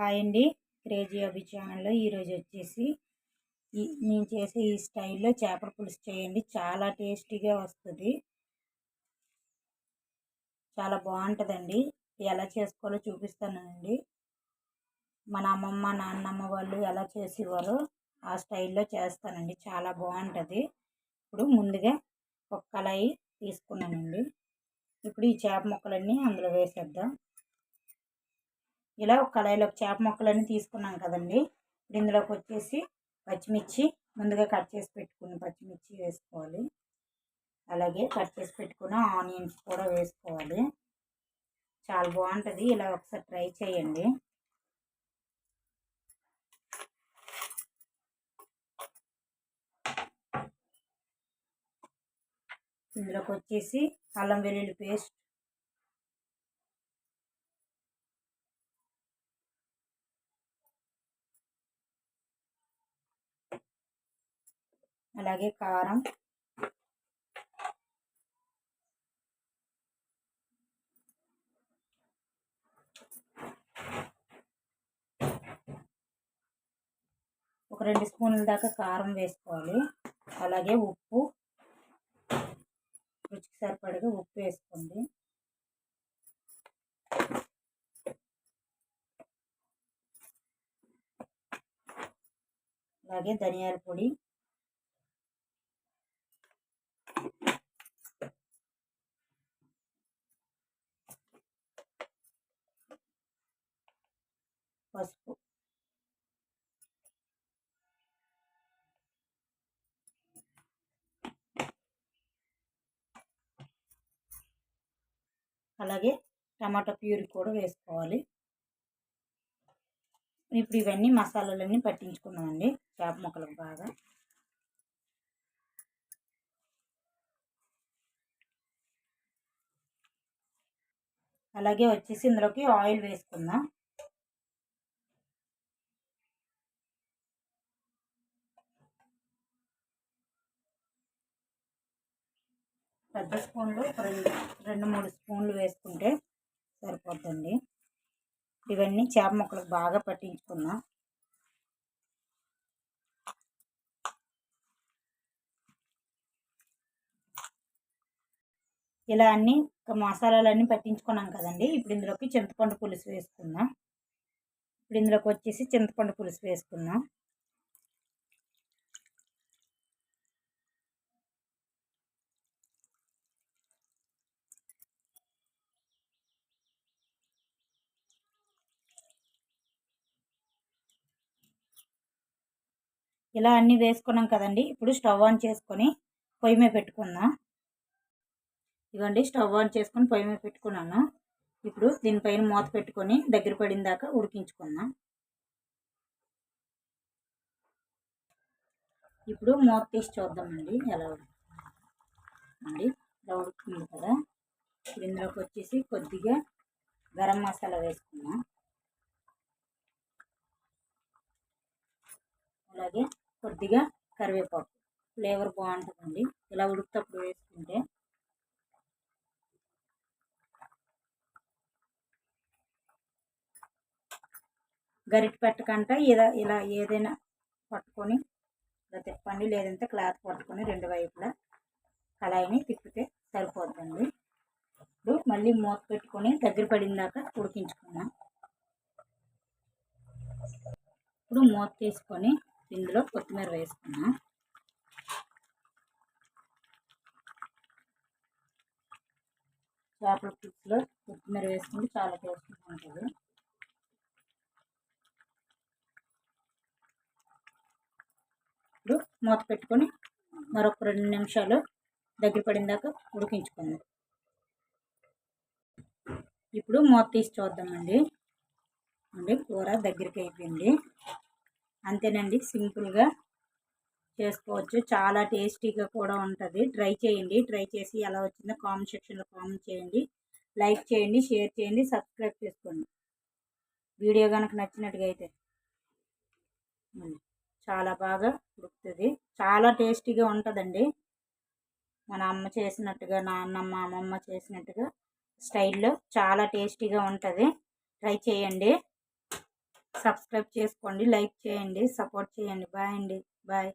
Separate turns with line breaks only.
Hi అండి. Crazy అభి ఛానల్లో ఈరోజు వచ్చేసి ఈ నేను చేసే ఈ స్టైల్లో చేపల పులుసు చేయండి. చాలా టేస్టీగా వస్తుంది. చాలా బాగుంటుందండి. ఎలా చేసుకోవాలో చూపిస్తానండి. మన అమ్మమ్మ నాన్నమ్మ వాళ్ళు ఎలా చేసేవారో ఆ స్టైల్లో చేస్తానండి. చాలా బాగుంటుంది. ఇప్పుడు ముందుగా ఒక కళాయి తీసుకున్నానండి. ఇప్పుడు ఈ చేప ముక్కలన్నీ అందులో వేసేద్దాం. ఇలా ఒక కళాయిలో చేప ముక్కలన్నీ తీసుకున్నాం కదండి. ఇప్పుడు ఇందులోకి వచ్చేసి పచ్చిమిర్చి ముందుగా కట్ చేసి పెట్టుకుని పచ్చిమిర్చి వేసుకోవాలి. అలాగే కట్ చేసి పెట్టుకున్న ఆనియన్స్ కూడా వేసుకోవాలి. చాలా బాగుంటుంది. ఇలా ఒకసారి ట్రై చేయండి. ఇందులోకి వచ్చేసి అల్లం వెల్లుల్లి పేస్ట్ అలాగే కారం. ఒక రెండు స్పూన్ల దాకా కారం వేసుకోవాలి. అలాగే ఉప్పు. రుచికి సరిపడగా ఉప్పు వేసుకోండి. అలాగే ధనియాల పొడి. పసుపు. అలాగే టమాటా ప్యూరీ కూడా వేసుకోవాలి. ఇప్పుడు ఇవన్నీ మసాలాలన్నీ పట్టించుకున్నామండి చేప ముక్కలకు బాగా. అలాగే వచ్చేసి ఇందులోకి ఆయిల్ వేసుకుందాం. పెద్ద స్పూన్లు రెండు రెండు మూడు స్పూన్లు వేసుకుంటే సరిపోతుంది. ఇవన్నీ చేప ముక్కలకు బాగా పట్టించుకున్నాం ఇలా అన్ని మసాలాలన్నీ పట్టించుకున్నాం కదండి. ఇప్పుడు ఇందులోకి చింతపండు పులుసు వేసుకుందాం. ఇప్పుడు ఇందులోకి వచ్చేసి చింతపండు పులుసు వేసుకుందాం. ఇలా అన్నీ వేసుకున్నాం కదండి. ఇప్పుడు స్టవ్ ఆన్ చేసుకొని పొయ్యి మీద పెట్టుకుందాం. ఇవ్వండి స్టవ్ ఆన్ చేసుకొని పొయ్యి మీద పెట్టుకున్నాను. ఇప్పుడు దీనిపైన మూత పెట్టుకొని దగ్గర పడిన దాకా ఉడికించుకుందాం. ఇప్పుడు మూత తీసి చూద్దామండి ఎలా అండి ఇలా ఉడుకుతుంది కదా. ఇందులోకి వచ్చేసి కొద్దిగా గరం మసాలా వేసుకుందాం. అలాగే కొద్దిగా కరివేపాకు ఫ్లేవర్ బాగుంటుందండి. ఇలా ఉడుకుతప్పుడు వేసుకుంటే గరిట పెట్టకంట ఇలా ఇలా ఏదైనా పట్టుకొని ఇలా తిప్పండి లేదంటే క్లాత్ పట్టుకొని రెండు వైపులా కళాయిని తిప్పితే సరిపోతుందండి ఇప్పుడు మళ్ళీ మూత పెట్టుకొని దగ్గర పడిందాక ఉడికించుకున్నాం ఇప్పుడు మూత తీసుకొని ఇందులో కొత్తిమీర వేసుకున్నాం. చేపల పులుసులో కొత్తిమీర వేసుకుంటే చాలా టేస్ట్గా ఉంటుంది. ఇప్పుడు మూత పెట్టుకొని మరొక రెండు నిమిషాలు దగ్గర పడిందాక ఉడికించుకుందాం. ఇప్పుడు మూత తీసి చూద్దామండి. అండి కూర దగ్గరికి అయిపోయింది. అంతేనండి. సింపుల్గా చేసుకోవచ్చు. చాలా టేస్టీగా కూడా ఉంటుంది. ట్రై చేయండి. ట్రై చేసి ఎలా వచ్చిందో కామెంట్ సెక్షన్లో కామెంట్ చేయండి. లైక్ చేయండి షేర్ చేయండి సబ్స్క్రైబ్ చేసుకోండి. వీడియో కనుక నచ్చినట్టుగా అయితే చాలా బాగా ఉడుకుతుంది. చాలా టేస్టీగా ఉంటుందండి. మన అమ్మ చేసినట్టుగా నాన్నమ్మ అమ్మమ్మ చేసినట్టుగా స్టైల్లో చాలా టేస్టీగా ఉంటుంది. ట్రై చేయండి. సబ్స్క్రైబ్ చేసుకోండి లైక్ చేయండి సపోర్ట్ చేయండి. బాయ్ అండి. బాయ్.